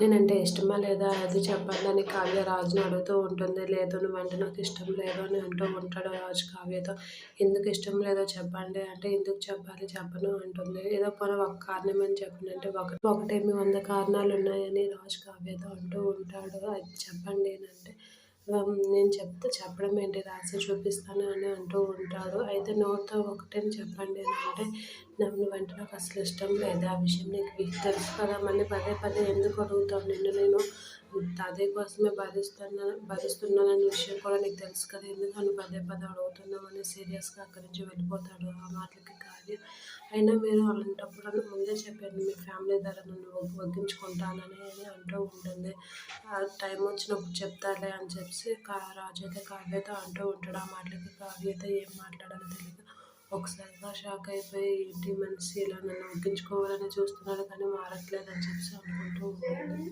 నేనంటే ఇష్టమా లేదా అది చెప్పండి అని కావ్య రాజుని అడుగుతూ ఉంటుంది. లేదు నువ్వంటే నాకు ఇష్టం లేదు అని అంటూ ఉంటాడు రాజు కావ్యతో. ఎందుకు ఇష్టం లేదో చెప్పండి అంటే ఎందుకు చెప్పాలి చెప్పను అంటుంది. ఏదో పోనీ ఒక కారణం అని చెప్పండి అంటే ఒక ఒకటేమి వంద కారణాలు ఉన్నాయని రాజు కావ్యతో అంటూ ఉంటాడు. అది చెప్పండి అని అంటే నేను చెప్తే చెప్పడం ఏంటి? రాసి చూపిస్తాను అని అంటూ ఉంటాడు అయితే నోట్తో ఒకటని చెప్పండి అని అంటే నన్ను వెంట నాకు అసలు ఇష్టం లేదు ఆ విషయం నీకు తెలుసు కదా మళ్ళీ పదే పదే ఎందుకు అడుగుతావు? నిన్ను నేను అదే కోసమే భరిస్తున్నాను భరిస్తున్నాననే విషయం కూడా నీకు తెలుసు కదా ఎందుకు నన్ను పదే పదే అడుగుతున్నావు అని సీరియస్గా అక్కడి నుంచి వెళ్ళిపోతాడు? ఆ మాటలకి కావ్య అయినా మీరు అలాంటప్పుడు ముందే చెప్పాను మీ ఫ్యామిలీ ద్వారా నన్ను వగ్గించుకుంటానని అంటూ ఉంటుంది. టైం వచ్చినప్పుడు చెప్తాలే అని చెప్పి కా రాజు అయితే కావ్యత అంటూ ఉంటాడు. ఆ మాటలకి కావ్యత ఏం మాట్లాడాలో తెలియదు ఒకసారిగా షాక్ అయిపోయి ఏంటి మనిషి ఇలా నన్ను వగ్గించుకోవాలని చూస్తున్నాడు కానీ మారట్లేదు అని చెప్పి అనుకుంటూ ఉంటుంది.